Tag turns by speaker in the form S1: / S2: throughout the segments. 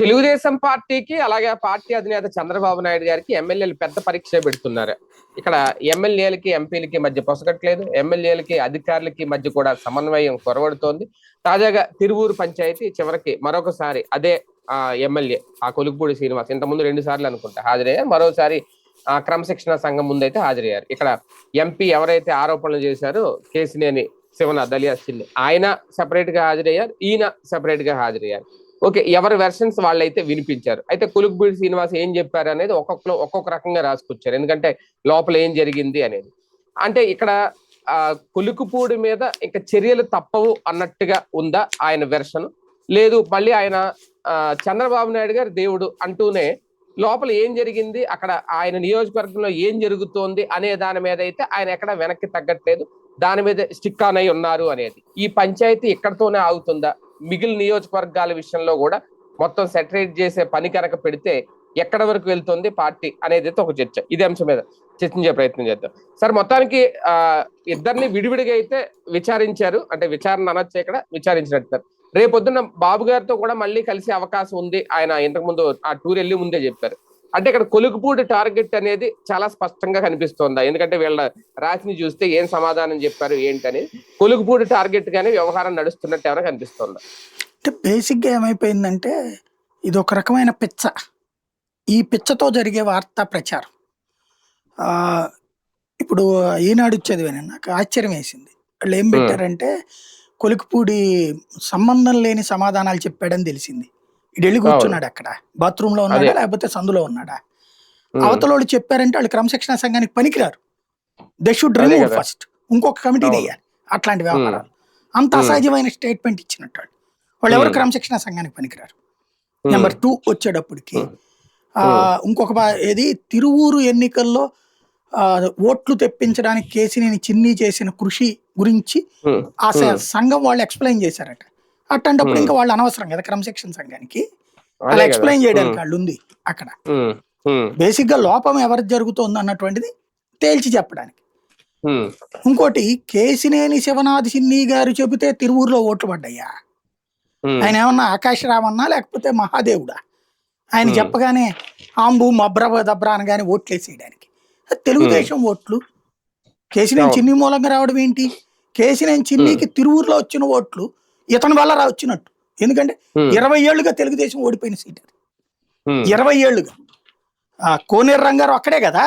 S1: తెలుగుదేశం పార్టీకి అలాగే పార్టీ అధినేత చంద్రబాబు నాయుడు గారికి ఎమ్మెల్యేలు పెద్ద పరీక్ష పెడుతున్నారు. ఇక్కడ ఎమ్మెల్యేలకి ఎంపీలకి మధ్య పొసగట్లేదు. ఎమ్మెల్యేలకి అధికారులకి మధ్య కూడా సమన్వయం కొరవడుతోంది. తాజాగా తిరువూరు పంచాయతీ చివరికి మరొకసారి అదే ఆ ఎమ్మెల్యే ఆ కొలుగుపూడి శ్రీనివాస్. ఇంతకుముందు రెండు సార్లు అనుకుంటా హాజరయ్యారు. మరోసారి ఆ క్రమశిక్షణ సంఘం ముందైతే హాజరయ్యారు. ఇక్కడ ఎంపీ ఎవరైతే ఆరోపణలు చేశారో కేసినేని శివనాథ్ అలియా ఆయన సెపరేట్గా హాజరయ్యారు. ఈయన సెపరేట్గా హాజరయ్యారు. ఓకే ఎవరి వెర్షన్స్ వాళ్ళైతే వినిపించారు. అయితే కులుకుబూడి శ్రీనివాస్ ఏం చెప్పారు అనేది ఒక్కొక్కరు ఒక్కొక్క రకంగా రాసుకొచ్చారు. ఎందుకంటే లోపల ఏం జరిగింది అనేది. అంటే ఇక్కడ ఆ కులుకుపూడి మీద ఇంకా చర్యలు తప్పవు అన్నట్టుగా ఉందా ఆయన వెర్షన్ లేదు మళ్ళీ ఆయన ఆ, చంద్రబాబు నాయుడు గారు దేవుడు అంటూనే లోపల ఏం జరిగింది అక్కడ ఆయన నియోజకవర్గంలో ఏం జరుగుతోంది అనే దాని మీద అయితే ఆయన ఎక్కడ వెనక్కి తగ్గట్లేదు. దాని మీద స్టిక్ ఆన్ అయి ఉన్నారు అనేది. ఈ పంచాయతీ ఇక్కడతోనే ఆగుతుందా? మిగిలిన నియోజకవర్గాల విషయంలో కూడా మొత్తం సెటరేట్ చేసే పని కనుక పెడితే ఎక్కడ వరకు వెళ్తుంది పార్టీ అనేది అయితే ఒక చర్చ. ఇదే అంశం మీద చర్చించే ప్రయత్నం చేద్దాం. సార్ మొత్తానికి ఆ ఇద్దరిని విడివిడిగా అయితే విచారించారు. అంటే విచారణ అనొచ్చు ఇక్కడ విచారించినట్టు రేపొద్దున బాబు గారితో కూడా మళ్ళీ కలిసే అవకాశం ఉంది. ఆయన ఇంతకు ముందు ఆ టూర్ వెళ్ళి ముందే చెప్పారు. అంటే ఇక్కడ కొలుకుపూడి టార్గెట్ అనేది చాలా స్పష్టంగా కనిపిస్తోందా. ఎందుకంటే వీళ్ళ రాశిని చూస్తే ఏం సమాధానం చెప్పారు ఏంటని. కొలుకుపూడి టార్గెట్ గానే వ్యవహారం నడుస్తున్నట్టు ఏమైనా కనిపిస్తోందా?
S2: అంటే బేసిక్గా ఏమైపోయిందంటే ఇది ఒక రకమైన పిచ్చ. ఈ పిచ్చతో జరిగే వార్తా ప్రచారం. ఇప్పుడు ఈనాడు చదివాను నాకు ఆశ్చర్యం వేసింది. వాళ్ళు ఏం పెట్టారంటే కొలికిపూడి సంబంధం లేని సమాధానాలు చెప్పాడని తెలిసింది. వెళ్ళి కూర్చున్నాడు అక్కడ? బాత్రూమ్లో ఉన్నాడా. లేకపోతే సందులో ఉన్నాడా?
S1: ఉమ్,
S2: అవతల వాళ్ళు చెప్పారంటే వాళ్ళు క్రమశిక్షణ సంఘానికి పనికిరారు. They should remove. ఫస్ట్ ఇంకొక కమిటీ. వేయాలి అట్లాంటి వ్యవహారాలు. అంత. అసహజమైన స్టేట్మెంట్ ఇచ్చినట్టు వాళ్ళు. ఎవరు. క్రమశిక్షణ సంఘానికి పనికిరారు? నెంబర్ టూ వచ్చేటప్పటికి ఇంకొక ఏది? తిరువూరు ఎన్నికల్లో ఓట్లు తెప్పించడానికి కేసినేని చిన్ని చేసిన కృషి గురించి ఆ. సంఘం వాళ్ళు ఎక్స్ప్లెయిన్ చేశారట. అట్లాంటప్పుడు. ఇంకా వాళ్ళు అనవసరం కదా క్రమశిక్షణ సంఘానికి. అలా. ఎక్స్ప్లెయిన్ చేయడానికి వాళ్ళు ఉంది అక్కడ. బేసిక్గా లోపం ఎవరికి జరుగుతోంది అన్నటువంటిది తేల్చి చెప్పడానికి. ఇంకోటి కేసినేని శివనాథ్ సిన్ని గారు చెబితే తిరువూరులో ఓట్లు పడ్డాయా? ఆయన ఏమన్నా ఆకాశరామన్నా లేకపోతే మహాదేవుడా? ఆయన. చెప్పగానే ఆంబు మబ్రబ దబ్రా అనగానే ఓట్లు వేసేయడానికి అది తెలుగుదేశం ఓట్లు. కేసినేని. చిన్ని మూలంగా రావడం ఏంటి? కేసినేని చిన్నికి తిరువూరులో వచ్చిన ఓట్లు ఇతని వల్ల రా వచ్చినట్టు. ఎందుకంటే ఇరవై ఏళ్ళుగా తెలుగుదేశం ఓడిపోయిన సీట్ అది. ఇరవై ఏళ్ళుగా. ఆ కోనేరు రంగారు అక్కడే కదా?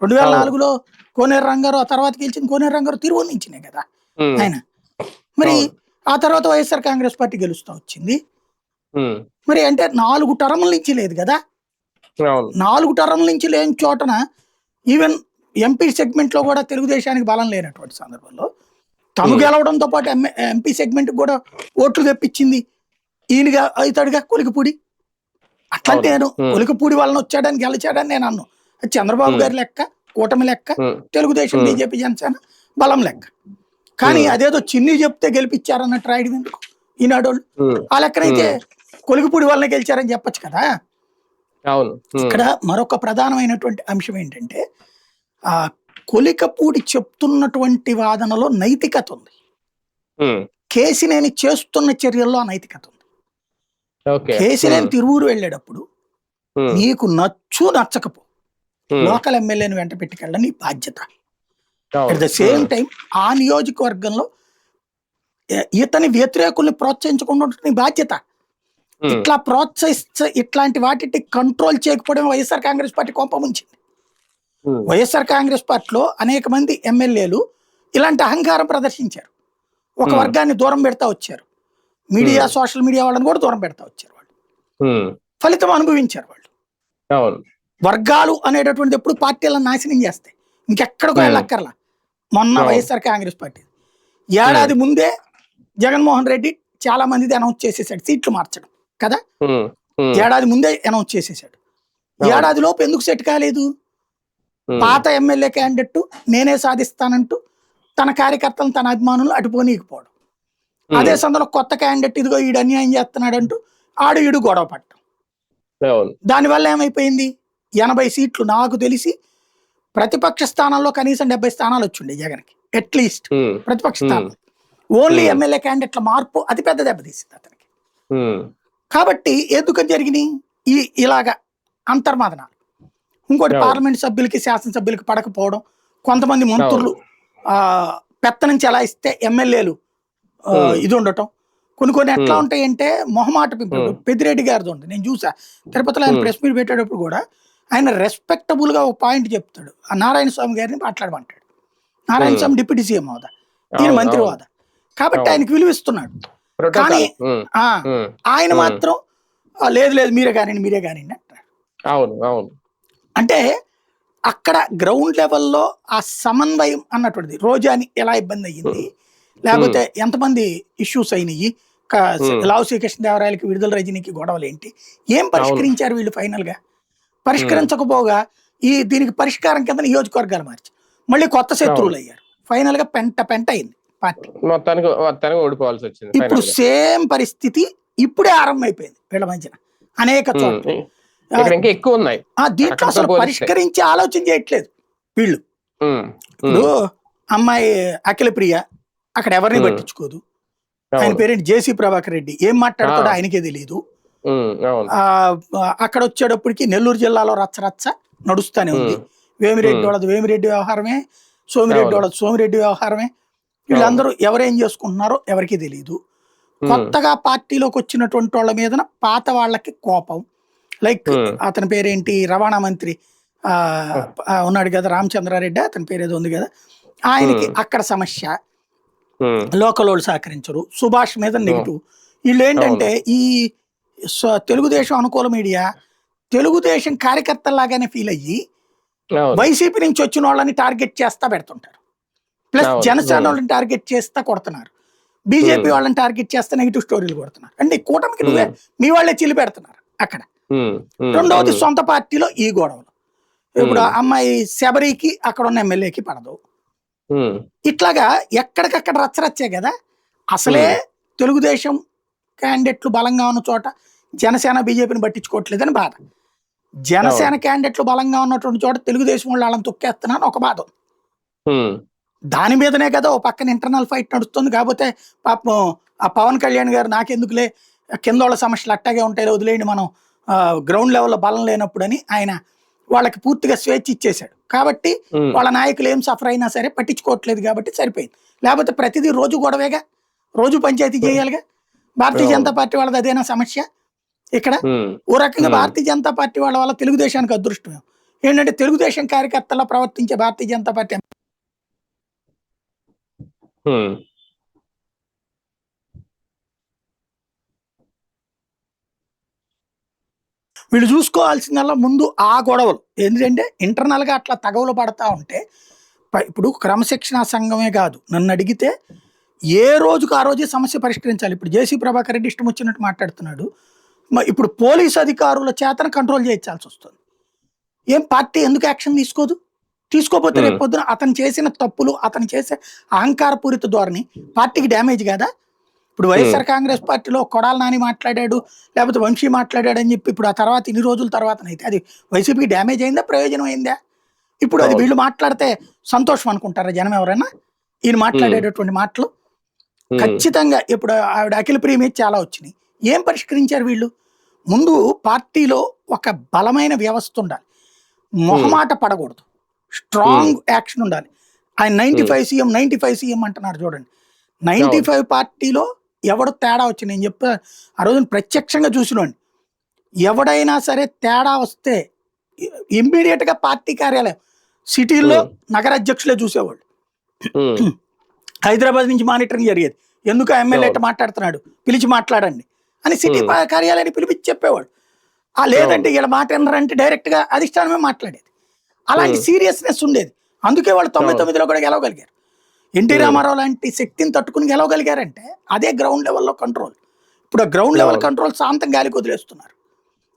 S2: రెండు వేల. నాలుగులో కోనేరు రంగారు ఆ తర్వాత గెలిచిన కోనేరు రంగారు తిరువూరు నుంచినే కదా ఆయన. మరి. ఆ తర్వాత వైఎస్ఆర్ కాంగ్రెస్ పార్టీ గెలుస్తూ వచ్చింది. మరి అంటే నాలుగు టర్ముల నుంచి లేదు కదా? నాలుగు టర్ముల నుంచి లేని చోటన ఈవెన్ ఎంపీ సెగ్మెంట్లో కూడా తెలుగుదేశానికి బలం లేనటువంటి సందర్భంలో తను
S1: Hmm.
S2: గెలవడంతో పాటు ఎంపీ సెగ్మెంట్ కూడా ఓట్లు తెప్పించింది ఈయనగా అవుతాడుగా కొలికిపూడి అట్లాంటి. నేను
S1: Hmm.
S2: కొలికిపూడి వాళ్ళని వచ్చాడని గెలిచాడని నేను అన్ను అది చంద్రబాబు
S1: Hmm.
S2: గారి లెక్క కూటమి లెక్క తెలుగుదేశం. బీజేపీ జనసేన బలం లెక్క కానీ. అదేదో చిన్ని చెప్తే గెలిపించారన్నట్టు రాయడం ఎందుకు ఈనాడు ఆ లెక్కనైతే కొలికిపూడి వాళ్ళనే గెలిచారని చెప్పొచ్చు కదా
S1: అవును
S2: ఇక్కడ మరొక ప్రధానమైనటువంటి అంశం ఏంటంటే ఆ కొలికపూడి చెప్తున్నటువంటి వాదనలో నైతికత ఉంది. కేసినేని చేస్తున్న చర్యల్లో ఆ నైతికత ఉంది కేసినేని తిరువూరు వెళ్ళేటప్పుడు నీకు నచ్చు నచ్చకపో. లోకల్ ఎమ్మెల్యేని వెంట పెట్టుకెళ్ళడం నీ బాధ్యత. అట్ ద సేమ్ టైం ఆ నియోజకవర్గంలో ఇతని వ్యతిరేకుల్ని ప్రోత్సహించకుండా నీ బాధ్యత. ఇట్లా ప్రోత్సహిస్తే ఇట్లాంటి వాటిని కంట్రోల్ చేయకపోవడం వైఎస్ఆర్ కాంగ్రెస్ పార్టీ కోపం ఉంచింది.
S1: ఉమ్,
S2: వైఎస్ఆర్ కాంగ్రెస్ పార్టీలో అనేక మంది ఎమ్మెల్యేలు ఇలాంటి అహంకారం ప్రదర్శించారు. ఒక
S1: Hmm.
S2: వర్గాన్ని దూరం పెడతా వచ్చారు. Media
S1: Hmm.
S2: సోషల్ మీడియా వాళ్ళని కూడా దూరం పెడతా వచ్చారు వాళ్ళు. ఫలితం అనుభవించారు వాళ్ళు. వర్గాలు అనేటటువంటిది ఎప్పుడు పార్టీలను నాశనం చేస్తాయి ఇంకెక్కడికో
S1: Hmm.
S2: వెళ్ళక్కర్లా. మొన్న. YSR Congress party. ఏడాది ముందే జగన్మోహన్ రెడ్డి చాలా మందిది అనౌన్స్ చేసేసాడు సీట్లు మార్చడం కదా? ఏడాది ముందే అనౌన్స్ చేసేసాడు. ఏడాది లోపు ఎందుకు సెట్ కాలేదు? పాత ఎమ్మెల్యే క్యాండిడేట్ నేనే సాధిస్తానంటూ తన కార్యకర్తలను తన అభిమానులు అటుపోనీకపోవడం అదే సందర్భంలో కొత్త క్యాండిడేట్ ఇదిగో ఈడు అన్యాయం చేస్తున్నాడంటూ ఆడు ఈడు గొడవ పట్టడం దానివల్ల ఏమైపోయింది? ఎనభై సీట్లు నాకు తెలిసి ప్రతిపక్ష స్థానాల్లో కనీసం డెబ్బై స్థానాలు వచ్చిండే జగన్కి అట్లీస్ట్ ప్రతిపక్ష స్థానం ఓన్లీ. ఎమ్మెల్యే క్యాండిడేట్ల మార్పు అతిపెద్ద దెబ్బతీసింది అతనికి. కాబట్టి ఎందుకు జరిగినాయి? ఈ ఇలాగ అంతర్మదనాలు. ఇంకోటి. పార్లమెంట్ సభ్యులకి శాసనసభ్యులకి పడకపోవడం కొంతమంది మంత్రులు ఆ పెత్తనం చెలాయిస్తే ఎమ్మెల్యేలు ఆ,
S1: Hmm.
S2: ఇది ఉండటం కొన్ని కొన్ని ఎట్లా. ఉంటాయంటే మొహమాట పెంపుడు. పెద్దిరెడ్డి గారిది ఉంది నేను చూసా తిరుపతిలో ఆయన. ప్రెస్ మీట్ పెట్టేటప్పుడు కూడా ఆయన రెస్పెక్టబుల్గా ఒక పాయింట్ చెప్తాడు ఆ నారాయణ స్వామి గారిని మాట్లాడమంటాడు నారాయణ. స్వామి డిప్యూటీ సీఎం హోదా
S1: అవును,
S2: మంత్రి. హోదా కాబట్టి. ఆయనకి విలువిస్తున్నాడు కానీ- ఆయన. మాత్రం "ఆ, లేదు లేదు మీరే కానివ్వండి మీరే కానివ్వండి అంటారు
S1: అవును అవును
S2: అంటే అక్కడ గ్రౌండ్ లెవెల్లో ఆ సమన్వయం అన్నటువంటిది. రోజాని ఎలా ఇబ్బంది అయ్యింది? లేకపోతే ఎంతమంది ఇష్యూస్ అయినాయి. లావు శ్రీకృష్ణదేవరాయలకి విడుదల రజనీకి గొడవలు ఏంటి? ఏం పరిష్కరించారు వీళ్ళు ఫైనల్గా పరిష్కరించకపోగా ఈ దీనికి పరిష్కారం కింద నియోజకవర్గాలు మార్చి మళ్ళీ కొత్త శత్రువులు అయ్యారు. ఫైనల్గా పెంట పెంట అయింది పార్టీ.
S1: మొత్తానికి మొత్తానికి ఓడిపోవాల్సి వచ్చింది
S2: ఇప్పుడు. సేమ్ పరిస్థితి ఇప్పుడే ఆరంభమైపోయింది వీళ్ళ మధ్యన. అనేక చోట్ల.
S1: ఇక్కడ ఇంకా ఎక్కువ ఉన్నాయి.
S2: ఆ దీంట్లో అసలు. పరిష్కరించే ఆలోచన చేయట్లేదు వీళ్ళు. ఇప్పుడు అమ్మాయి అఖిల ప్రియ అక్కడ ఎవరిని. పట్టించుకోదు. ఆయన పేరేంటి? జేసీ ప్రభాకర్ రెడ్డి. ఏం మాట్లాడతాడో. ఆయనకే తెలియదు అక్కడ వచ్చేటప్పటికి నెల్లూరు జిల్లాలో రచ్చ రచ్చ నడుస్తానే ఉంది. వేమిరెడ్డి. వాళ్ళది వేమిరెడ్డి వ్యవహారమే సోమిరెడ్డి. వాళ్ళది సోమిరెడ్డి వ్యవహారమే. వీళ్ళందరూ ఎవరేం చేసుకుంటున్నారో ఎవరికి తెలియదు కొత్తగా పార్టీలోకి వచ్చినటువంటి వాళ్ళ మీద పాత వాళ్ళకి కోపం. లైక్. అతని పేరేంటి? రవాణా మంత్రి ఉన్నాడు కదా రామచంద్రారెడ్డి అతని పేరు ఏదో ఉంది కదా. ఆయనకి. అక్కడ సమస్య. లోకల్ వాళ్ళు సహకరించరు. సుభాష్ మీద నెగిటివ్. వీళ్ళు ఏంటంటే ఈ తెలుగుదేశం అనుకూల మీడియా తెలుగుదేశం కార్యకర్తలాగానే ఫీల్ అయ్యి వైసీపీ నుంచి వచ్చిన వాళ్ళని టార్గెట్ చేస్తా పెడుతుంటారు. ప్లస్. జనసేన. వాళ్ళని టార్గెట్ చేస్తా కొడుతున్నారు. బీజేపీ. వాళ్ళని టార్గెట్ చేస్తే నెగిటివ్ స్టోరీలు కొడుతున్నారు. అంటే కూటమికి నువ్వే మీ వాళ్ళే చిల్లి పెడుతున్నారు అక్కడ. రెండవది సొంత పార్టీలో ఈ గొడవలు. ఇప్పుడు. అమ్మాయి శబరికి అక్కడ ఉన్న ఎమ్మెల్యేకి పడదు. ఇట్లాగా ఎక్కడికక్కడ రచ్చరచ్చే కదా అసలే తెలుగుదేశం క్యాండిడేట్లు బలంగా ఉన్న చోట జనసేన బీజేపీని పట్టించుకోవట్లేదని బాధ. జనసేన క్యాండిడేట్లు బలంగా ఉన్నటువంటి చోట తెలుగుదేశం వాళ్ళు వాళ్ళని తొక్కేస్తున్నాను ఒక బాధ. దాని మీదనే కదా ఓ పక్కన ఇంటర్నల్ ఫైట్ నడుస్తుంది. కాకపోతే పాపం ఆ పవన్ కళ్యాణ్ గారు నాకెందుకులే కింద వాళ్ళ సమస్యలు అట్టాగే ఉంటాయి వదిలేయండి మనం గ్రౌండ్ లెవెల్లో బలం లేనప్పుడు అని ఆయన వాళ్ళకి పూర్తిగా స్వేచ్ఛ ఇచ్చేశాడు. కాబట్టి వాళ్ళ నాయకులు ఏం సఫర్ అయినా సరే పట్టించుకోవట్లేదు కాబట్టి సరిపోయింది. లేకపోతే ప్రతిదీ రోజు గొడవేగా? రోజు పంచాయతీ చేయాలిగా? భారతీయ. జనతా పార్టీ వాళ్ళది అదేనా సమస్య? ఇక్కడ ఓ రకంగా. భారతీయ జనతా పార్టీ వాళ్ళ వల్ల తెలుగుదేశానికి అదృష్టం ఏంటంటే తెలుగుదేశం కార్యకర్తలా ప్రవర్తించే భారతీయ జనతా పార్టీ వీళ్ళు చూసుకోవాల్సిందల్లా ముందు ఆ గొడవలు. ఎందుకంటే ఇంటర్నల్గా అట్లా తగవులు పడతా ఉంటే ఇప్పుడు క్రమశిక్షణ సంఘమే కాదు. నన్ను అడిగితే ఏ రోజుకు ఆ రోజే సమస్య పరిష్కరించాలి. ఇప్పుడు జేసీ ప్రభాకర్ రెడ్డి ఇష్టం వచ్చినట్టు మాట్లాడుతున్నాడు. ఇప్పుడు పోలీస్ అధికారుల చేతన కంట్రోల్ చేయించాల్సి వస్తుంది ఏం పార్టీ ఎందుకు యాక్షన్ తీసుకోదు? తీసుకోపోతే. రేపు పొద్దున అతను చేసిన తప్పులు అతను చేసే అహంకారపూరిత ధోరణి పార్టీకి డ్యామేజ్ కాదా? ఇప్పుడు వైఎస్ఆర్ కాంగ్రెస్ పార్టీలో కొడాల నాని మాట్లాడాడు లేకపోతే వంశీ మాట్లాడాడు అని చెప్పి ఇప్పుడు ఆ తర్వాత ఇన్ని రోజుల తర్వాత అయితే అది వైసీపీకి డ్యామేజ్ అయిందా ప్రయోజనం అయిందా? ఇప్పుడు అది. వీళ్ళు మాట్లాడితే సంతోషం అనుకుంటారా జనం ఎవరైనా ఈయన మాట్లాడేటటువంటి మాటలు ఖచ్చితంగా ఇప్పుడు ఆవిడ అఖిల ప్రియ మీద చాలా వచ్చినాయి. ఏం పరిష్కరించారు వీళ్ళు? ముందు పార్టీలో ఒక బలమైన వ్యవస్థ ఉండాలి. మొహమాట పడకూడదు. స్ట్రాంగ్ యాక్షన్ ఉండాలి. ఆయన ninety five CM ninety five CM అంటున్నారు చూడండి. నైన్టీ ఫైవ్ పార్టీలో ఎవడు తేడా వచ్చి నేను చెప్పా ఆ రోజున ప్రత్యక్షంగా చూసినోండి ఎవడైనా సరే తేడా వస్తే ఇమ్మీడియట్గా పార్టీ కార్యాలయం సిటీల్లో. నగర అధ్యక్షులే చూసేవాళ్ళు. హైదరాబాద్ నుంచి మానిటరింగ్ జరిగేది. ఎందుకు ఎమ్మెల్యే. మాట్లాడుతున్నాడు? పిలిచి మాట్లాడండి అని సిటీ కార్యాలయాన్ని పిలిపించి చెప్పేవాడు. ఆ లేదంటే వీళ్ళ మాట వినరంటే డైరెక్ట్గా అధిష్టానమే మాట్లాడేది. అలాంటి. సీరియస్నెస్ ఉండేది. అందుకే వాళ్ళు తొంభై. తొమ్మిదిలో కూడా గెలవగలిగారు. NT
S1: Hmm.
S2: రామారావు లాంటి శక్తిని తట్టుకుని గెలవగలిగారంటే అదే గ్రౌండ్ లెవెల్లో కంట్రోల్ ఇప్పుడు గ్రౌండ్ లెవెల్. కంట్రోల్ శాంతం గాలికి వదిలేస్తున్నారు.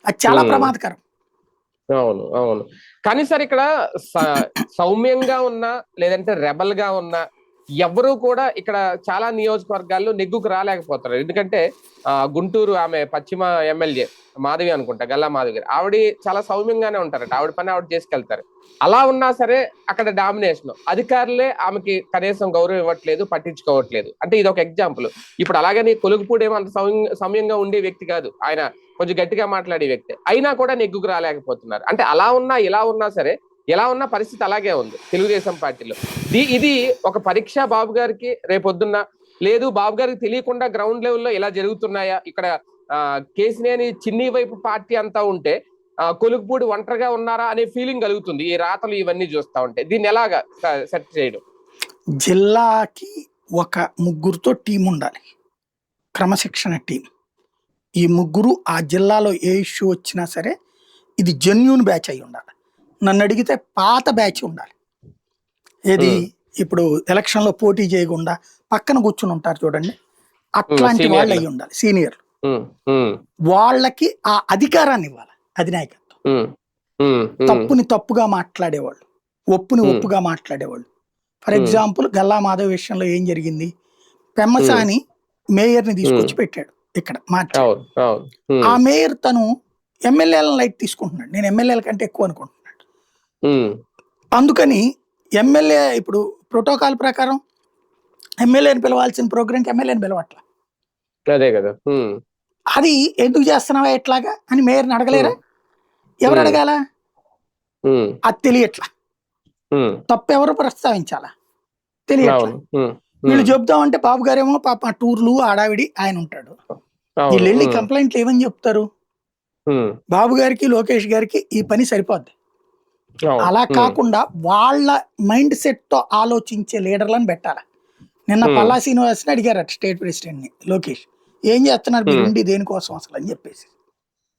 S2: అది చాలా
S1: Hmm.
S2: ప్రమాదకరం.
S1: అవును అవును. కానీ సార్ ఇక్కడ సౌమ్యంగా ఉన్నా లేదంటే రెబల్గా ఉన్నా ఎవరు కూడా ఇక్కడ చాలా నియోజకవర్గాల్లో నెగ్గుకు రాలేకపోతారు ఎందుకంటే ఆ, గుంటూరు ఆమె పశ్చిమ ఎమ్మెల్యే మాధవి అనుకుంటా గల్లా మాధవి గారు. ఆవిడ చాలా సౌమ్యంగానే ఉంటారట. ఆవిడ పని ఆవిడ చేసుకెళ్తారు. అలా ఉన్నా సరే అక్కడ డామినేషన్. అధికారులే ఆమెకి కనీసం గౌరవం ఇవ్వట్లేదు పట్టించుకోవట్లేదు. అంటే ఇది ఒక ఎగ్జాంపుల్. ఇప్పుడు అలాగని కొలుగుపూడి ఏమో అంత సౌమ్యంగా ఉండే వ్యక్తి కాదు. ఆయన కొంచెం గట్టిగా మాట్లాడే వ్యక్తి. అయినా కూడా నెగ్గుకు రాలేకపోతున్నారు. అంటే అలా ఉన్నా ఇలా ఉన్నా సరే ఎలా ఉన్న పరిస్థితి అలాగే ఉంది తెలుగుదేశం పార్టీలో. ఇది ఒక పరీక్ష బాబు గారికి రేపొద్దున్న లేదు బాబు గారికి తెలియకుండా గ్రౌండ్ లెవెల్లో ఇలా జరుగుతున్నాయా? ఇక్కడ ఆ, కేసినేని చిన్ని వైపు పార్టీ అంతా ఉంటే కొలుగుపూడి ఒంటరిగా ఉన్నారా అనే ఫీలింగ్ కలుగుతుంది. ఈ రాతలు ఇవన్నీ చూస్తా ఉంటే. దీన్ని ఎలాగా సెట్ చేయడం?
S2: జిల్లాకి ఒక ముగ్గురుతో టీం ఉండాలి. క్రమశిక్షణ టీం ఈ ముగ్గురు ఆ జిల్లాలో ఏ ఇష్యూ వచ్చినా సరే ఇది జెన్యున్ బ్యాచ్ అయి ఉండాలి. నన్ను అడిగితే పాత బ్యాచ్ ఉండాలి. ఏది. ఇప్పుడు ఎలక్షన్లో పోటీ చేయకుండా పక్కన కూర్చుని ఉంటారు చూడండి. అట్లాంటి వాళ్ళు. అయి ఉండాలి సీనియర్
S1: ఉమ్, ఉమ్,
S2: వాళ్ళకి ఆ అధికారాన్ని ఇవ్వాలి. అధినాయకత్వం. తప్పుని తప్పుగా మాట్లాడేవాళ్ళు ఒప్పుని. ఒప్పుగా మాట్లాడేవాళ్ళు. ఫర్. ఎగ్జాంపుల్ గల్లా మాధవ్ విషయంలో ఏం జరిగింది? పెమ్మసాని మేయర్ని తీసుకొచ్చి పెట్టాడు ఇక్కడ
S1: ఉమ్,
S2: ఆ మేయర్ తను ఎమ్మెల్యేలను లైట్ తీసుకుంటున్నాడు. నేను ఎమ్మెల్యేల కంటే ఎక్కువ అనుకుంటున్నాడు. అందుకని ఎమ్మెల్యే ఇప్పుడు ప్రోటోకాల్ ప్రకారం ఎమ్మెల్యేని పిలవాల్సిన ప్రోగ్రాంకి ఎమ్మెల్యేని పిలవట్ల.
S1: అదే కదా.
S2: అది ఎందుకు చేస్తున్నావా ఎట్లాగా అని మేయర్ని అడగలేరా? ఎవరు. అడగాల? అది తెలియట్లా. తప్పు ఎవరు ప్రస్తావించాలా? తెలియట్లా. వీళ్ళు చెప్దామంటే బాబు గారేమో పాప టూర్లు ఆడావిడి ఆయన ఉంటాడు. వీళ్ళు వెళ్ళి కంప్లైంట్లు ఏమని చెప్తారు? బాబు గారికి లోకేష్ గారికి ఈ పని సరిపోద్ది. అలా కాకుండా వాళ్ళ మైండ్ సెట్తో ఆలోచించే లీడర్లను పెట్టాలి? నిన్న. పల్లా శ్రీనివాస్ని అడిగారట స్టేట్ ప్రెసిడెంట్ని లోకేష్. ఏం చేస్తున్నారు? మీరు. ఉండి దేనికోసం అసలు అని చెప్పేసి.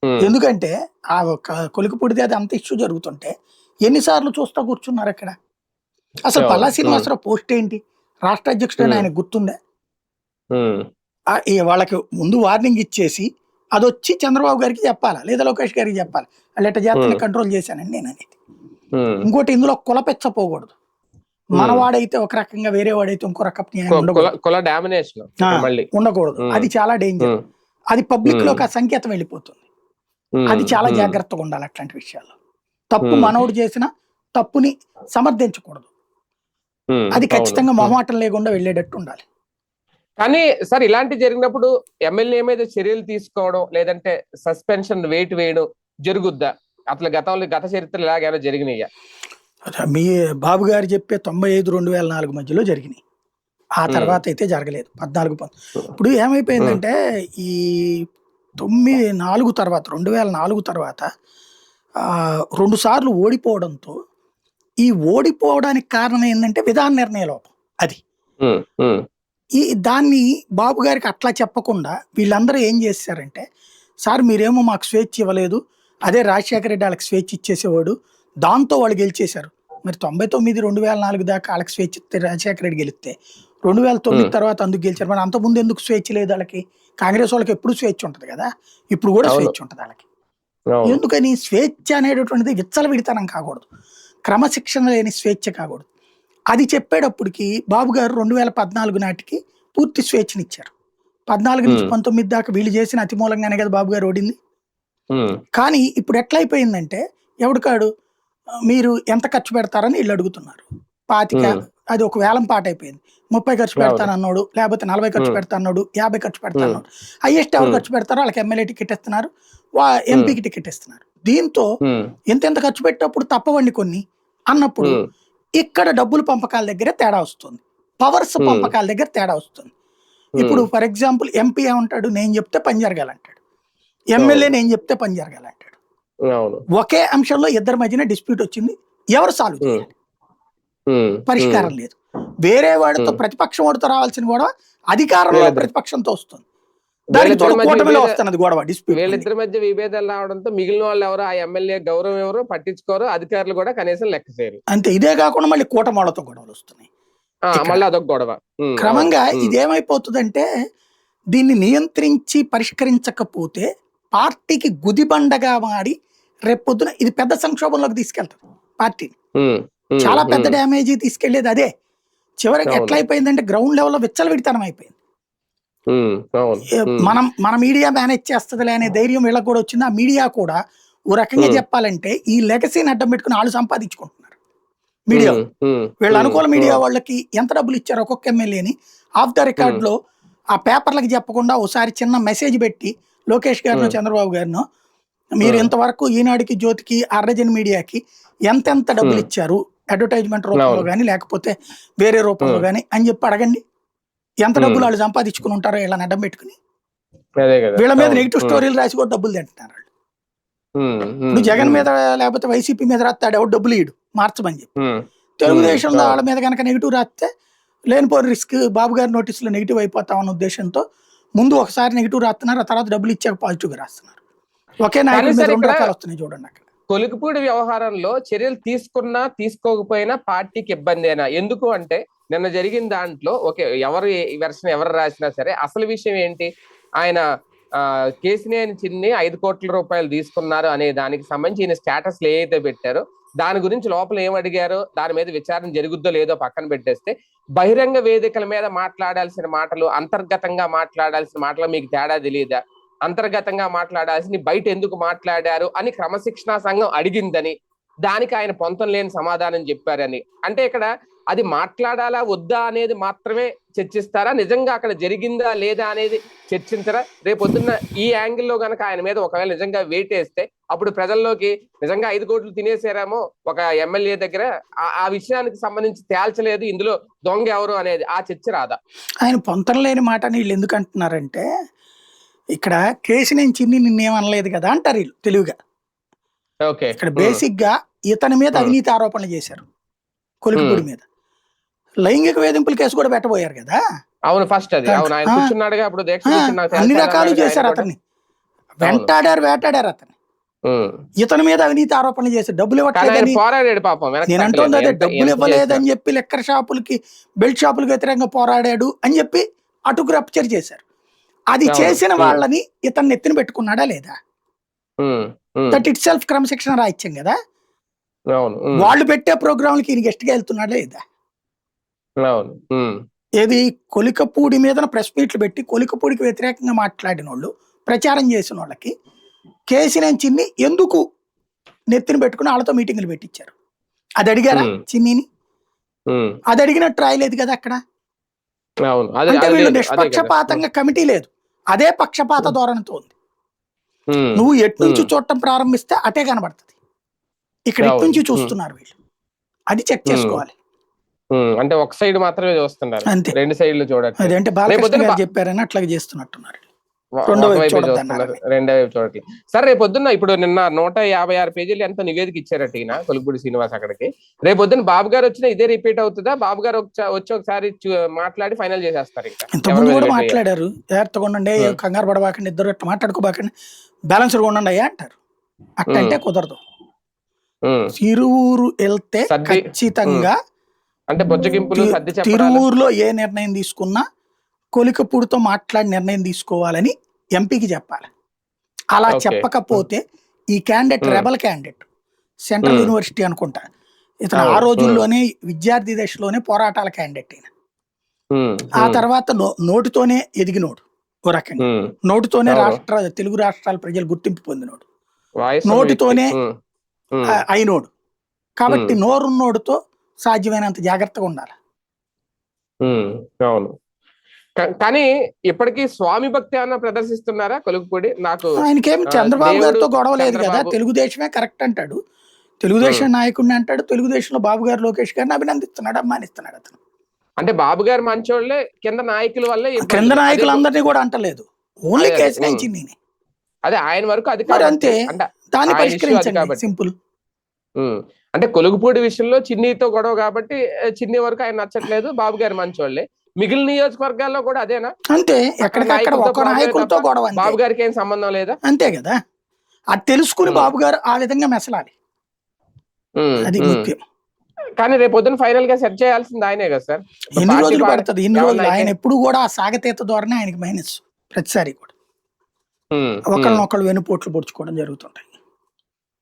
S2: ఎందుకంటే ఆ ఒక కొలికిపూడిది అది అంత ఇష్యూ జరుగుతుంటే ఎన్నిసార్లు చూస్తా కూర్చున్నారు అక్కడ. అసలు. పల్లా శ్రీనివాసరావు పోస్ట్ ఏంటి? రాష్ట్ర అధ్యక్షుడు. ఆయన గుర్తుందా వాళ్ళకి ముందు వార్నింగ్ ఇచ్చేసి అది వచ్చి చంద్రబాబు గారికి చెప్పాలా? లేదా లోకేష్ గారికి చెప్పాలి? చేస్తానే
S1: Hmm.
S2: కంట్రోల్ చేశానండి నేను అనేది. ఇంకోటి ఇందులో కులపెచ్చపోకూడదు
S1: Hmm.
S2: మనవాడైతే ఒక రకంగా వేరే వాడైతే ఇంకో రకపు న్యాయం
S1: కు- కుల
S2: ఉండకూడదు. అది చాలా డేంజర్. అది పబ్లిక్. లోకి ఆ సంకేతం వెళ్ళిపోతుంది. అది చాలా జాగ్రత్తగా ఉండాలి అట్లాంటి విషయాల్లో. తప్పు. మనోడు చేసిన తప్పుని సమర్థించకూడదు. అది ఖచ్చితంగా. మొహమాటం లేకుండా వెళ్ళేటట్టు ఉండాలి.
S1: కానీ సార్ ఇలాంటి జరిగినప్పుడు ఎమ్మెల్యే మీద చర్యలు తీసుకోవడం లేదంటే సస్పెన్షన్ వెయిట్ వేయడం జరుగుద్దా? అసలు గతంలో గత చరిత్రలు ఇలాగైనా జరిగినాయా?
S2: మీ బాబు గారు చెప్పే తొంభై ఐదు రెండు వేల నాలుగు మధ్యలో జరిగినాయి. ఆ. తర్వాత అయితే జరగలేదు. పద్నాలుగు ఇప్పుడు ఏమైపోయిందంటే ఈ తొమ్మిది నాలుగు తర్వాత రెండు వేల నాలుగు తర్వాత ఆ, రెండు సార్లు ఓడిపోవడంతో ఈ ఓడిపోవడానికి కారణం ఏంటంటే విధాన నిర్ణయ లోపం అది. ఈ దాన్ని బాబు గారికి అట్లా చెప్పకుండా వీళ్ళందరూ ఏం చేశారంటే సార్ మీరేమో మాకు స్వేచ్ఛ ఇవ్వలేదు. అదే రాజశేఖర రెడ్డి వాళ్ళకి స్వేచ్ఛ ఇచ్చేసేవాడు. దాంతో వాళ్ళు గెలిచేశారు. మరి తొంభై తొమ్మిది రెండు వేల నాలుగు దాకా వాళ్ళకి స్వేచ్ఛ ఇస్తే రాజశేఖర రెడ్డి గెలిస్తే రెండు వేల తొమ్మిది. తర్వాత అందుకు గెలిచారు. మరి అంతకుముందు ఎందుకు స్వేచ్ఛ లేదు వాళ్ళకి? కాంగ్రెస్ వాళ్ళకి ఎప్పుడు స్వేచ్ఛ ఉంటుంది కదా? ఇప్పుడు కూడా. స్వేచ్ఛ ఉంటుంది వాళ్ళకి. ఎందుకని? స్వేచ్ఛ అనేటటువంటిది విచ్చలవిడితనం కాకూడదు. క్రమశిక్షణ లేని స్వేచ్ఛ కాకూడదు. అది చెప్పేటప్పటికి బాబు గారు రెండు వేల పద్నాలుగు నాటికి పూర్తి స్వేచ్ఛనిచ్చారు. పద్నాలుగు నుంచి. పంతొమ్మిది దాకా వీళ్ళు చేసిన అతి మూలంగానే కదా బాబు గారు ఓడింది. కానీ ఇప్పుడు ఎట్లయిపోయిందంటే ఎవడికాడు? ఆ, మీరు ఎంత ఖర్చు పెడతారని వీళ్ళు అడుగుతున్నారు. పాతిక. అది ఒక వేలం పాట అయిపోయింది. ముప్పై ఖర్చు
S1: అవును.
S2: పెడతానన్నాడు లేకపోతే నలభై ఖర్చు
S1: Hmm.
S2: పెడతాన్నాడు యాభై ఖర్చు పెడతాన్నాడు. హైయెస్ట్ ఎవరు. ఖర్చు పెడతారో వాళ్ళకి ఎమ్మెల్యే టికెట్ ఇస్తున్నారు ఎంపీకి టికెట్ ఇస్తున్నారు. దీంతో ఎంత ఎంత ఖర్చు పెట్టేటప్పుడు తప్పవండి కొన్ని. అన్నప్పుడు ఇక్కడ డబ్బులు పంపకాల దగ్గర తేడా వస్తుంది. పవర్స్. పంపకాల దగ్గర తేడా వస్తుంది. ఇప్పుడు ఫర్ ఎగ్జాంపుల్ ఎంపీ ఏమంటాడు? నేను చెప్తే పని జరగాలంటాడు. ఎమ్మెల్యే నేను చెప్తే పని జరగాలంటాడు. ఒకే అంశంలో ఇద్దరి మధ్యన డిస్ప్యూట్ వచ్చింది. ఎవరు సాల్వ్. చేయాలి? పరిష్కారం లేదు. వేరే వాడితో. ప్రతిపక్షం వాడితో రావాల్సిన గొడవ అధికారంలో ప్రతిపక్షంతో వస్తుంది.
S1: వీళ్ళిద్దరి మధ్య విభేదాలు రావడంతో మిగిలిన వాళ్ళు ఎవరు ఆ ఎమ్మెల్యే గౌరవం ఎవరు పట్టించుకోరు అధికారులు కూడా కనీసం లెక్క చేయరు.
S2: అంతే ఇదే కాకుండా మళ్ళీ కూటమి వాళ్ళతో గొడవలు వస్తున్నాయి.
S1: మళ్ళీ అదొక గొడవ.
S2: క్రమంగా ఇదేమైపోతుందంటే దీన్ని నియంత్రించి పరిష్కరించకపోతే పార్టీకి గుదిబండగా మారి రేపొద్దున ఇది పెద్ద సంక్షోభంలోకి తీసుకెళ్తుంది పార్టీని. చాలా పెద్ద డ్యామేజ్ తీసుకెళ్ళేది అదే. చివరికి. ఎట్లా అయిపోయిందంటే గ్రౌండ్ లెవెల్లో విచ్చలవిడితనం అయిపోయింది.
S1: అవును.
S2: ఏ,
S1: ఉమ్,
S2: మనం మన మీడియా మేనేజ్ చేస్తుందిలే అనే ధైర్యం వీళ్ళకి కూడా వచ్చింది. ఆ మీడియా కూడా ఓ రకంగా. చెప్పాలంటే ఈ లెగసీని అడ్డం పెట్టుకుని వాళ్ళు సంపాదించుకుంటున్నారు. మీడియా. వీళ్ళ అనుకూల మీడియా వాళ్ళకి ఎంత డబ్బులు ఇచ్చారు ఒక్కొక్క ఎమ్మెల్యేని ఆఫ్ ద రికార్డ్లో ఆ పేపర్లకు చెప్పకుండా ఒకసారి చిన్న మెసేజ్ పెట్టి లోకేష్ గారినో. చంద్రబాబు గారినో మీరు. ఇంతవరకు ఈనాడుకి జ్యోతికి అర్రజన్ మీడియాకి ఎంతెంత డబ్బులు. ఇచ్చారు? అడ్వర్టైజ్మెంట్ రూపంలో. కానీ లేకపోతే వేరే రూపంలో. కానీ అని చెప్పి అడగండి ఎంత. డబ్బులు వాళ్ళు సంపాదించుకుని ఉంటారో వీళ్ళని అడ్డం పెట్టుకుని వీళ్ళ మీద నెగిటివ్ స్టోరీలు రాసి కూడా డబ్బులు తింటున్నారు వాళ్ళు. ఇప్పుడు జగన్ మీద లేకపోతే వైసీపీ మీద రాస్తాడు ఎవడు డబ్బులు ఇయ్యడు మార్చమని చెప్పి
S1: ఉమ్,
S2: తెలుగుదేశం
S1: అవును.
S2: వాళ్ళ మీద కనుక నెగిటివ్ రాస్తే లేనిపోని రిస్క్ బాబు గారి నోటీసులో నెగిటివ్ అయిపోతామన్న ఉద్దేశంతో ముందు ఒకసారి నెగిటివ్ రాస్తున్నారు ఆ తర్వాత డబ్బులు ఇచ్చాక పాజిటివ్గా రాస్తున్నారు ఒకే నాయకుడి మీద
S1: సార్
S2: రెండు రకాలు వస్తున్నాయి చూడండి అక్కడ
S1: తొలికిపూడి వ్యవహారంలో చర్యలు తీసుకున్నా తీసుకోకపోయినా పార్టీకి ఇబ్బందేనా ఎందుకు అంటే నిన్న జరిగిన దాంట్లో ఓకే ఎవరు వెర్షన్ ఎవరు రాసినా సరే అసలు విషయం ఏంటి? ఆయన కేసినేని చిన్ని ఐదు కోట్ల రూపాయలు తీసుకున్నారు అనే దానికి సంబంధించి ఈయన స్టేటస్లు ఏదైతే పెట్టారో దాని గురించి లోపల ఏం అడిగారో దాని మీద విచారణ జరుగుద్దో లేదో పక్కన పెట్టేస్తే బహిరంగ వేదికల మీద మాట్లాడాల్సిన మాటలు అంతర్గతంగా మాట్లాడాల్సిన మాటలు మీకు తేడా తెలియదా అంతర్గతంగా మాట్లాడాల్సింది బయట ఎందుకు మాట్లాడారు అని క్రమశిక్షణా సంఘం అడిగిందని దానికి ఆయన పొంతం లేని సమాధానం చెప్పారని. అంటే ఇక్కడ అది మాట్లాడాలా వద్దా అనేది మాత్రమే చర్చిస్తారా? నిజంగా అక్కడ జరిగిందా లేదా అనేది చర్చించరా? రేపొద్దున్న ఈ యాంగిల్లో గనక ఆయన మీద ఒకవేళ నిజంగా వెయిట్ వేస్తే అప్పుడు ప్రజల్లోకి నిజంగా ఐదు కోట్లు తినేసారేమో ఒక ఎమ్మెల్యే దగ్గర ఆ- ఆ విషయానికి సంబంధించి తేల్చలేదు ఇందులో దొంగ ఎవరు అనేది ఆ చర్చ రాదా?
S2: ఆయన పొంతన లేని మాట వీళ్ళు ఎందుకు అంటున్నారంటే ఇక్కడ కేసు నేను చిన్ని నిన్నేమనలేదు కదా అంటారు వీళ్ళు తెలివిగా
S1: ఓకే.
S2: ఇక్కడ బేసిక్గా ఇతని మీద. అవినీతి ఆరోపణలు చేశారు. కొలికిపూడి మీద. లైంగిక వేధింపుల కేసు కూడా పెట్టబోయారు కదా.
S1: అవును ఫస్ట్ అది. అవును ఆయన. కూర్చున్నాడుగా అప్పుడు
S2: అన్ని రకాలు చేశారు. అతన్ని. వెంటాడారు వేటాడారు అతన్ని. ఇతని మీద అవినీతి ఆరోపణలు చేశారు. డబ్బులు ఇవ్వట్లేదని
S1: పోరాడాడు పాపం
S2: నేను అంటుంది. అదే డబ్బులు ఇవ్వలేదని చెప్పి లెక్కర్ షాపులకి బెల్ట్ షాపులకు వ్యతిరేకంగా పోరాడాడు అని చెప్పి అటుకు రప్చర్ చేశారు. అది. చేసిన. వాళ్ళని ఇతన్ని ఎత్తిన పెట్టుకున్నాడా లేదా? దట్ ఇట్ సెల్ఫ్ క్రమశిక్షణ రాయిత్యం కదా? వాళ్ళు పెట్టే ప్రోగ్రాంలకి ఈయన గెస్ట్గా వెళ్తున్నాడా లేదా? ఏది? కొలికపూడి మీద ప్రెస్ మీట్లు పెట్టి కొలికపూడికి వ్యతిరేకంగా మాట్లాడిన వాళ్ళు ప్రచారం చేసిన వాళ్ళకి కేసీనేని చిన్ని ఎందుకు నెత్తిన పెట్టుకుని వాళ్ళతో మీటింగులు పెట్టించారు అది అడిగారా. చిన్నిని? అది అడిగినట్టు రాయలేదు కదా అక్కడ? అంటే వీళ్ళు
S1: లేదు.
S2: నిష్పక్షపాతంగా కమిటీ లేదు. అదే పక్షపాత
S1: Hmm.
S2: ధోరణితో ఉంది.
S1: ఉమ్,
S2: నువ్వు ఎటు నుంచి
S1: Hmm.
S2: చూడటం ప్రారంభిస్తే అటే కనబడుతుంది. ఇక్కడ ఎటు. నుంచి
S1: Hmm.
S2: చూస్తున్నారు వీళ్ళు. అది చెక్ చేసుకోవాలి.
S1: అంటే ఒక సైడ్ మాత్రమే చూస్తున్నారు.
S2: అంతే.
S1: రెండు సైడ్లు చూడట్లేదు.
S2: అదంటే బాలకృష్ణ చెప్పారని అట్లాగే చేస్తున్నట్టున్నారు. రెండో వైపు
S1: చూడట్లేదు. సరే రేపు పొద్దున్న ఇప్పుడు నిన్న నూట యాభై ఆరు పేజీలు ఎంత నివేదిక ఇచ్చారట ఈయన? కొలుగుపూడి శ్రీనివాస్ అక్కడికి. రేపు పొద్దున్న బాబు గారు వచ్చినా ఇదే రిపీట్ అవుతుందా? బాబు గారు వచ్చి ఒకసారి మాట్లాడి ఫైనల్ చేసేస్తారు ఇంకా.
S2: ఇంత
S1: ఎవరి
S2: ముందు
S1: మీద
S2: కూడా? మాట్లాడారు. జాగ్రత్తగా ఉండండి. కంగారు పడబాకండి ఇద్దరు ఇట్లా మాట్లాడుకోబాకండి. బ్యాలెన్స్గా ఉండండి అయ్యా అంటారు. అట్టంటే కుదరదు. తిరువురు వెళ్తే ఖచ్చితంగా
S1: అంటే బొజ్జగింపులు
S2: తిరువూరులో ఏ నిర్ణయం తీసుకున్నా కొలికపూడితో మాట్లాడి నిర్ణయం తీసుకోవాలని ఎంపీకి చెప్పాలి. అలా. చెప్పకపోతే ఈ candidate. Rebel candidate. Central. University అనుకుంటా. ఇతను ఆ. రోజుల్లోనే విద్యార్థి దశలోనే పోరాటాల క్యాండిడేట్ అయిన ఆ తర్వాత నోటితోనే ఎదిగినోడు ఓ రకంగా. నోటితోనే. రాష్ట్ర తెలుగు రాష్ట్రాల ప్రజలు గుర్తింపు పొందినోడు. నోటితోనే అయినోడు. కాబట్టి. నోరున్నోడుతో సాధ్యమైనంత జాగ్రత్తగా ఉండాలి.
S1: అవును. కానీ ఇప్పటికీ స్వామి భక్తి అన్న ప్రదర్శిస్తున్నారా? కొలుగుపూడి నాకు
S2: ఆయనకేం చంద్రబాబు గారితో గొడవ లేదు కదా. తెలుగుదేశమే కరెక్ట్ అంటాడు. తెలుగుదేశం నాయకుడిని అంటాడు తెలుగుదేశంలో బాబు గారు లోకేష్ గారిని అభినందిస్తున్నాడు అమ్మానిస్తున్నాడు అతను.
S1: అంటే బాబు గారు మంచోళ్ళే కింద నాయకుల వల్లే.
S2: కింద నాయకులందరినీ కూడా అంటలేదు. Only case. నుంచి
S1: అదే ఆయన వరకు అది
S2: అంతే.
S1: అంటే
S2: దాన్ని పరిష్కరించండి. సింపుల్.
S1: అంటే కొలుగుపూడి విషయంలో చిన్నితో గొడవ కాబట్టి చిన్ని వరకు ఆయన నచ్చట్లేదు బాబు గారు మంచోళ్ళే. మిగిలిన నియోజకవర్గాల్లో కూడా అదేనా?
S2: అంతే ఎక్కడికక్కడ ఒక నాయకులతో గొడవ
S1: బాబు గారికి ఏం సంబంధం లేదా?
S2: అంతే కదా. అది తెలుసుకుని. బాబు గారు ఆ విధంగా మెసలాలి. అది. ముఖ్యం.
S1: కానీ రేపు పొద్దున ఫైనల్గా సెట్ చేయాల్సింది ఆయనే కదా సార్?
S2: ఎన్ని రోజులు పడుతుంది? ఎన్ని రోజులు? ఆయన ఎప్పుడు కూడా ఆ సాగతీత ద్వారానే ఆయనకి మైనస్ ప్రతిసారి కూడా. ఒకళ్ళనొకళ్ళు వెనుపోట్లు పొడుచుకోవడం జరుగుతుంటాయి.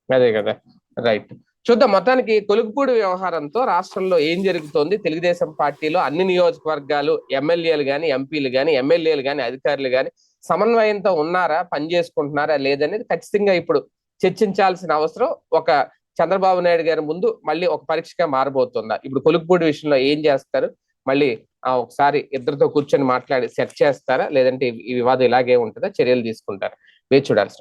S1: అదే కదా. రైట్. చూద్దాం మొత్తానికి కొలుగుపూడి వ్యవహారంతో రాష్ట్రంలో ఏం జరుగుతోంది? తెలుగుదేశం పార్టీలో అన్ని నియోజకవర్గాలు ఎమ్మెల్యేలు గాని ఎంపీలు గాని ఎమ్మెల్యేలు గాని అధికారులు గాని సమన్వయంతో ఉన్నారా? పని చేసుకుంటున్నారా? లేదనేది ఖచ్చితంగా ఇప్పుడు చర్చించాల్సిన అవసరం. ఒక చంద్రబాబు నాయుడు గారి ముందు మళ్ళీ ఒక పరీక్షగా మారబోతుందా? ఇప్పుడు కొలుకుపూడి విషయంలో ఏం చేస్తారు? మళ్ళీ ఆ ఒకసారి ఇద్దరితో కూర్చొని మాట్లాడి సెట్ చేస్తారా? లేదంటే ఈ వివాదం ఇలాగే ఉంటుందా? చర్యలు తీసుకుంటారా? వేచి చూడాల్సి